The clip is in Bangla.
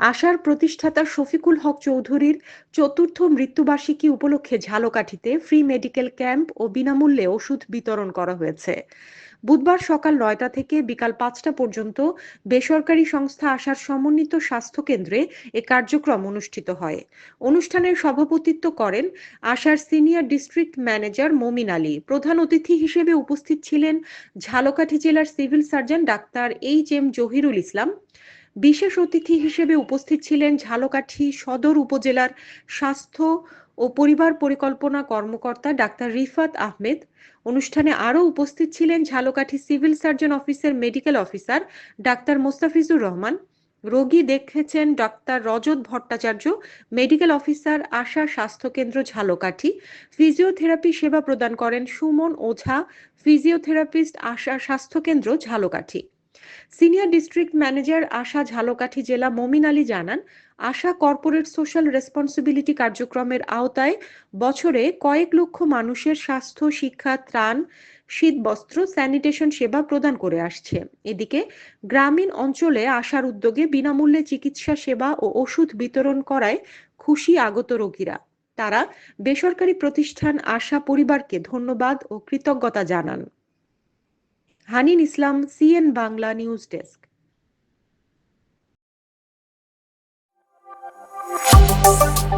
আশার প্রতিষ্ঠাতা শফিকুল হক চৌধুরীর চতুর্থ মৃত্যুবার্ষিকী উপলক্ষে ঝালকাঠিতে ফ্রি মেডিকেল ক্যাম্প ও বিনামূল্যে ওষুধ বিতরণ করা হয়েছে। বুধবার সকাল নয়টা থেকে বিকাল পাঁচটা পর্যন্ত বেসরকারি সংস্থা আশার সমন্বিত স্বাস্থ্য কেন্দ্রে এ কার্যক্রম অনুষ্ঠিত হয়। অনুষ্ঠানের সভাপতিত্ব করেন আশার সিনিয়র ডিস্ট্রিক্ট ম্যানেজার মমিন আলী। প্রধান অতিথি হিসেবে উপস্থিত ছিলেন ঝালকাঠি জেলার civil surgeon doctor H M Zahirul Islam বিশেষ অতিথি হিসেবে উপস্থিত ছিলেন ঝালকাঠি সদর উপজেলার স্বাস্থ্য ও পরিবার পরিকল্পনা কর্মকর্তা ডাক্তার রিফাত আহমেদ। অনুষ্ঠানে আরও উপস্থিত ছিলেন ঝালকাঠি সিভিল সার্জন অফিসের medical officer doctor Mostafizur Rahman. রোগী দেখেছেন doctor Rajat Bhattacharya, medical officer Asha স্বাস্থ্যকেন্দ্র ঝালকাঠি। ফিজিওথেরাপি সেবা প্রদান করেন সুমন ওঝা, ফিজিওথেরাপিস্ট আশা স্বাস্থ্যকেন্দ্র Jhalakathi. Senior district manager Asha Jhalakathi জেলা মমিন আলী জানান, আশা কর্পোরেট সোশ্যাল রেসপন্সিবিলিটি কার্যক্রমের আওতায় বছরে কয়েক লক্ষ মানুষের স্বাস্থ্য, শিক্ষা, ত্রাণ শীত বস্ত্র স্যানিটেশন সেবা প্রদান করে আসছে। এদিকে গ্রামীণ অঞ্চলে আশার উদ্যোগে বিনামূল্যে চিকিৎসা সেবা ও ওষুধ বিতরণ করায় খুশি আগত রোগীরা। তারা বেসরকারি প্রতিষ্ঠান আশা পরিবারকে ধন্যবাদ ও কৃতজ্ঞতা জানান। Hanin Islam CN Bangla news desk Thank you.